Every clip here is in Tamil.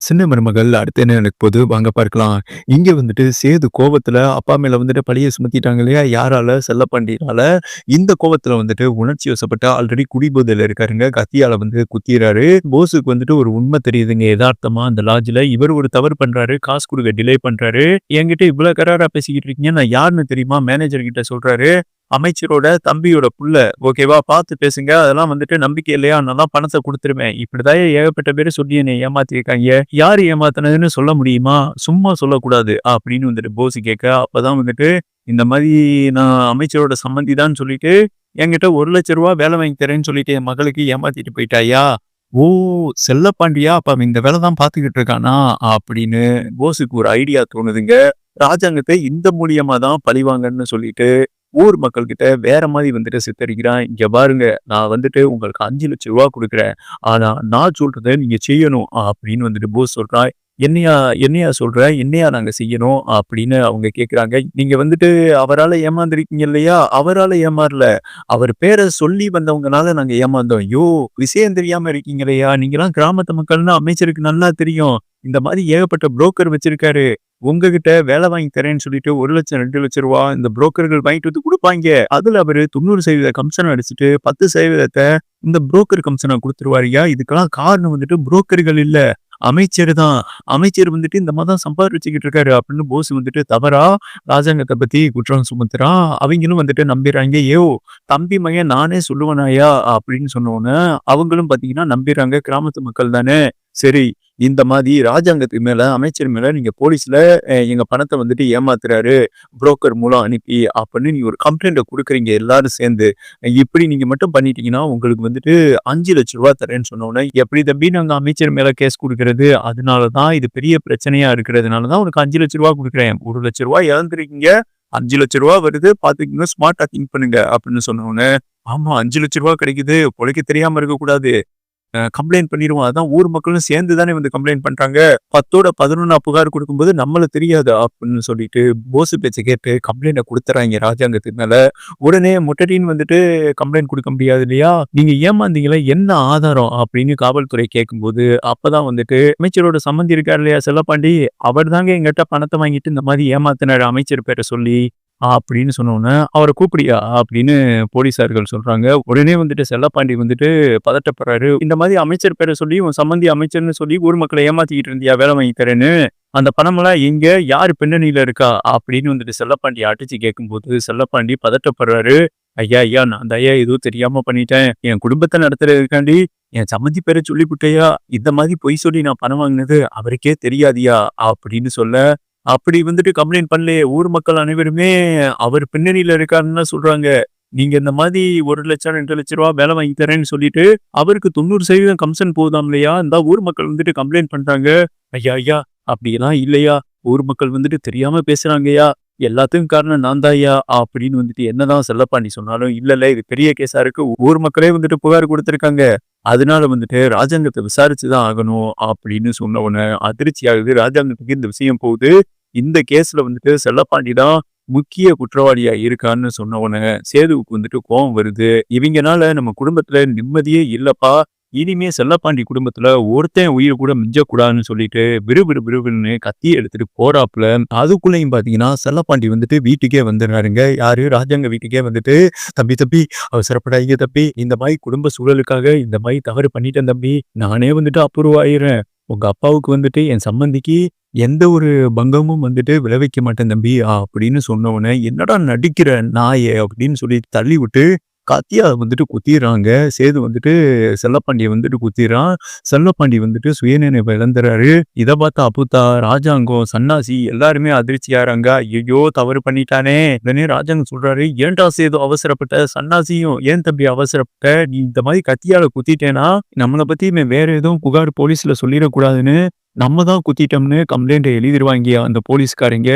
சின்ன மருமகள் அடுத்து என்ன நடக்க போது வாங்க பார்க்கலாம். இங்க வந்துட்டு சேது கோவத்துல அப்பா மேல வந்துட்டு பழிய சுமத்திட்டாங்க இல்லையா? யாரால? செல்ல செல்லப்பாண்டியால. இந்த கோவத்துல வந்துட்டு உணர்ச்சி வசப்பட்டு ஆல்ரெடி குடிபோதையில இருக்காருங்க. கத்தியால வந்து குத்திடுறாரு போஸுக்கு வந்துட்டு ஒரு உண்மை தெரியுதுங்க எதார்த்தமா அந்த லாட்ஜ்ல. இவர் ஒரு தவறு பண்றாரு. காசு குடுக்க டிலே பண்றாரு. என்கிட்ட இவ்வளவு கராரா பேசிக்கிட்டு இருக்கீங்க. நான் யாருன்னு தெரியுமா? மேனேஜர் கிட்ட சொல்றாரு. அமைச்சரோட தம்பியோட புள்ள. ஓகேவா? பார்த்து பேசுங்க. அதெல்லாம் வந்துட்டு நம்பிக்கை இல்லையா? நான் பணத்தை கொடுத்துருவேன் இப்படிதான் ஏகப்பட்ட பேரு சொல்லி என்னை ஏமாத்திருக்காய்ங்க. யாரு ஏமாத்தினதுன்னு சொல்ல முடியுமா? சும்மா சொல்லக்கூடாது. அப்படின்னு வந்துட்டு போஸ் கேட்க, அப்பதான் வந்துட்டு இந்த மாதிரி நான் அமைச்சரோட சம்மந்தி தான் சொல்லிட்டு, என்கிட்ட ரூ. 1,00,000 வேலை வாங்கி தரேன்னு சொல்லிட்டு என் மகளுக்கு ஏமாத்திட்டு போயிட்டாயா? ஓ! செல்லப்பாண்டியா? அப்ப அவன் இந்த வேலை தான் பார்த்துக்கிட்டு இருக்கானா? அப்படின்னு போஸுக்கு ஒரு ஐடியா தோணுதுங்க. ராஜாங்கத்தை இந்த மூலியமா தான் பழிவாங்கன்னு சொல்லிட்டு, ஊர் மக்கள்கிட்ட வேற மாதிரி வந்துட்டு சித்தரிக்கிறான். இங்க பாருங்க, நான் வந்துட்டு உங்களுக்கு அஞ்சு லட்சம் ரூபா கொடுக்குறேன் ஆனா நான் சொல்றதை நீங்க செய்யணும். அப்படின்னு வந்துட்டு போஸ் சொல்றான். என்னையா என்னையா சொல்ற? என்னையா நாங்க செய்யணும்? அப்படின்னு அவங்க கேட்குறாங்க. நீங்க வந்துட்டு அவரால ஏமாந்துருக்கீங்க இல்லையா? அவரால ஏமாறல. அவர் பேரை சொல்லி வந்தவங்கனால நாங்க ஏமாந்தோம். ஐயோ விஷயம் தெரியாம இல்லையா நீங்கலாம் கிராமத்து மக்கள்னு அமைச்சருக்கு நல்லா தெரியும். இந்த மாதிரி ஏகப்பட்ட புரோக்கர் வச்சிருக்காரு. உங்ககிட்ட வேலை வாங்கி தரேன்னு சொல்லிட்டு ஒரு லட்சம் ரெண்டு லட்சம் ரூபா இந்த புரோக்கர்கள் வாங்கிட்டு வந்து கொடுப்பாங்க அதுல அவரு 90% கமிஷன் அடிச்சுட்டு 10% இந்த புரோக்கர் கமிஷனை கொடுத்துருவாருயா இதுக்கெல்லாம் காரணம் வந்துட்டு புரோக்கர்கள் இல்ல. அமைச்சர் தான். அமைச்சர் வந்துட்டு இந்த மாதிரி தான் சம்பாரிச்சுக்கிட்டு இருக்காரு. அப்படின்னு போஸ் வந்துட்டு தவறா ராஜாங்கத்தை பத்தி குற்றம் சுமத்துறா அவங்களும் வந்துட்டு நம்பிடுறாங்க ஏ தம்பி மையன் நானே சொல்லுவேனாயா அப்படின்னு சொன்னோன்னு அவங்களும் பார்த்தீங்கன்னா நம்பிடுறாங்க கிராமத்து மக்கள் தானே. சரி, இந்த மாதிரி ராஜாங்கத்துக்கு மேல, அமைச்சர் மேல நீங்க போலீஸ்ல எங்க பணத்தை வந்துட்டு ஏமாத்துறாரு. புரோக்கர் மூலம் அனுப்பி அப்படின்னு நீங்க ஒரு கம்ப்ளைண்ட்ட கொடுக்குறீங்க எல்லாரும் சேர்ந்து. இப்படி நீங்க மட்டும் பண்ணிட்டீங்கன்னா, உங்களுக்கு வந்துட்டு அஞ்சு லட்சம் ரூபா தரேன்னு சொன்னோன்னே எப்படி தம்பி நாங்க அமைச்சர் மேல கேஸ் கொடுக்கறது அதனாலதான் இது பெரிய பிரச்சனையா இருக்கிறதுனால தான் உனக்கு ரூ. 5,00,000 குடுக்குறேன். ரூ. 1,00,000 இழந்திருக்கீங்க. ரூ. 5,00,000 வருது. பாத்துக்கீங்க ஸ்மார்ட்டா திங்க் பண்ணுங்க. அப்படின்னு சொன்னோனே, ஆமா அஞ்சு லட்சம் ரூபா கிடைக்குது. பொழைக்க தெரியாம இருக்கக்கூடாது. கம்ப்ளைண்ட் பண்ணிடுவோம் அதான் ஊர் மக்களும் சேர்ந்து தானே வந்து கம்ப்ளைண்ட் பண்றாங்க. 10ஓட 11ஆ புகார் கொடுக்கும்போது நம்மள தெரியாது அப்படின்னு சொல்லிட்டு போசு பேச்சை கேட்டு கம்ப்ளைண்ட்டை கொடுத்துறாங்க ராஜாங்கத்துக்கு உடனே முட்டடின்னு வந்துட்டு கம்ப்ளைண்ட் கொடுக்க முடியாது இல்லையா? நீங்க ஏமாந்தீங்களா என்ன ஆதாரம்? அப்படின்னு காவல்துறை கேட்கும்போது, அப்பதான் வந்துட்டு அமைச்சரோட சம்மந்தி இருக்காரு இல்லையா செல்லப்பாண்டி, அவர் தாங்க எங்கிட்ட பணத்தை வாங்கிட்டு இந்த மாதிரி ஏமாத்துனாரு அமைச்சர் பேரை சொல்லி. அப்படின்னு சொன்னோன்னே அவரை கூப்பிடுயா அப்படின்னு போலீஸார்கள் சொல்றாங்க. உடனே வந்துட்டு செல்லப்பாண்டி வந்துட்டு பதட்டப்படுறாரு. இந்த மாதிரி அமைச்சர் பேரை சொல்லி உன் சம்மந்தி அமைச்சர்னு சொல்லி ஊர் மக்களை ஏமாத்திக்கிட்டு இருந்தியா வேலை வாங்கி தரேன்னு. அந்த பணமெல்லாம் எங்க? யார் பின்னணியில இருக்கா? அப்படின்னு வந்துட்டு செல்லப்பாண்டி அடிச்சு கேட்கும்போது, செல்லப்பாண்டி பதட்டப்படுறாரு. ஐயா! ஐயா! நான் ஐயா எதுவும் தெரியாம பண்ணிட்டேன். என் குடும்பத்தை நடத்துறதுக்காண்டி என் சம்மந்தி பேரை சொல்லிவிட்டையா இந்த மாதிரி பொய் சொல்லி நான் பணம் வாங்கினது அவருக்கே தெரியாதியா அப்படின்னு சொல்ல, அப்படி வந்துட்டு கம்ப்ளைண்ட் பண்ணலையே. ஊர் மக்கள் அனைவருமே அவர் பின்னணியில இருக்காருன்னு தான் சொல்றாங்க. நீங்க இந்த மாதிரி ஒரு லட்சம் ரெண்டு லட்ச ரூபா வேலை வாங்கி தரேன்னு சொல்லிட்டு, அவருக்கு 90% கமிஷன் போகுதாம் இல்லையா? இந்தா ஊர் மக்கள் வந்துட்டு கம்ப்ளைண்ட் பண்றாங்க. ஐயா! ஐயா! அப்படியெல்லாம் இல்லையா? ஊர் மக்கள் வந்துட்டு தெரியாம பேசுறாங்கய்யா. எல்லாத்துக்கும் காரணம் நான் தாயா அப்படின்னு வந்துட்டு என்னதான் செல்லப்பாண்டி சொன்னாலும், இல்லைல்ல இது பெரிய கேஸா இருக்கு. ஊர் மக்களே வந்துட்டு புகார் கொடுத்துருக்காங்க அதனால வந்துட்டு ராஜாங்கத்தை விசாரிச்சு தான் ஆகணும். அப்படின்னு சொன்ன உடனே அதிர்ச்சி ஆகுது. ராஜாங்கத்துக்கு இந்த விஷயம் போகுது. இந்த கேஸ்ல வந்துட்டு செல்லப்பாண்டி தான் முக்கிய குற்றவாளியா இருக்கான்னு சொன்ன உடனே, சேதுவுக்கு வந்துட்டு கோபம் வருது. இவங்கனால நம்ம குடும்பத்துல நிம்மதியே இல்லப்பா. இனிமே செல்லப்பாண்டி குடும்பத்துல ஒருத்தன் உயிர் கூட மிஞ்சக்கூடாதுன்னு சொல்லிட்டு விறுவிறு விறுவிறுன்னு கத்தி எடுத்துட்டு போறாப்புல. அதுக்குள்ளேயும் பார்த்தீங்கன்னா, செல்லப்பாண்டி வந்துட்டு வீட்டுக்கே வந்துடுறாருங்க யாரு? ராஜாங்க வீட்டுக்கே வந்துட்டு, தம்பி தம்பி அவசரப்படாதீங்க தம்பி. இந்த மாதிரி குடும்ப சூழலுக்காக இந்த மாதிரி தவறு பண்ணிட்டேன் தம்பி. நானே வந்துட்டு அப்ரூவ் ஆயிடுறேன் உங்க அப்பாவுக்கு வந்துட்டு என் சம்மந்திக்கு எந்த ஒரு பங்கமும் வந்துட்டு விளைவிக்க மாட்டேன் தம்பி. அப்படின்னு சொன்ன உடனே, என்னடா நடிக்கிற நாயே! அப்படின்னு சொல்லி தள்ளி விட்டு, கத்தியால வந்துட்டு குத்திடுறாங்க சேது வந்துட்டு செல்லப்பாண்டிய வந்துட்டு குத்திடுறான் செல்லப்பாண்டி வந்துட்டு சுயநினைவு இழந்துறாரு இதை பார்த்தா அப்புத்தா, ராஜாங்கம், சன்னாசி எல்லாருமே அதிர்ச்சியாறாங்க. ஐயோ தவறு பண்ணிட்டானே! உடனே ராஜாங்கம் சொல்றாரு, ஏன்டா சேது அவசரப்பட்ட? சன்னாசியும் ஏன் தம்பி அவசரப்பட்ட? நீ இந்த மாதிரி கத்தியால குத்திட்டேன்னா, நம்மளை பத்தி இவன் வேற எதுவும் புகார் போலீஸ்ல சொல்லிடக்கூடாதுன்னு நம்ம தான் குத்திட்டோம்னு கம்ப்ளைண்ட் எழுதிடுவாங்க அந்த போலீஸ்காரங்க.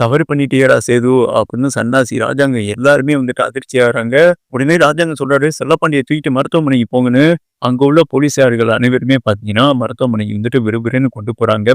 தவறு பண்ணிட்டேடா சேது அப்படின்னு சன்னாசி, ராஜாங்க எல்லாருமே வந்துட்டு அதிர்ச்சி ஆகிறாங்க உடனே ராஜாங்க சொல்றாரு, செல்லப்பாண்டிய தூக்கிட்டு மருத்துவமனைக்கு போங்கன்னு. அங்க உள்ள போலீஸார்கள் அனைவருமே பார்த்தீங்கன்னா, மருத்துவமனைக்கு வந்துட்டு விறுவிறுன்னு கொண்டு போறாங்க.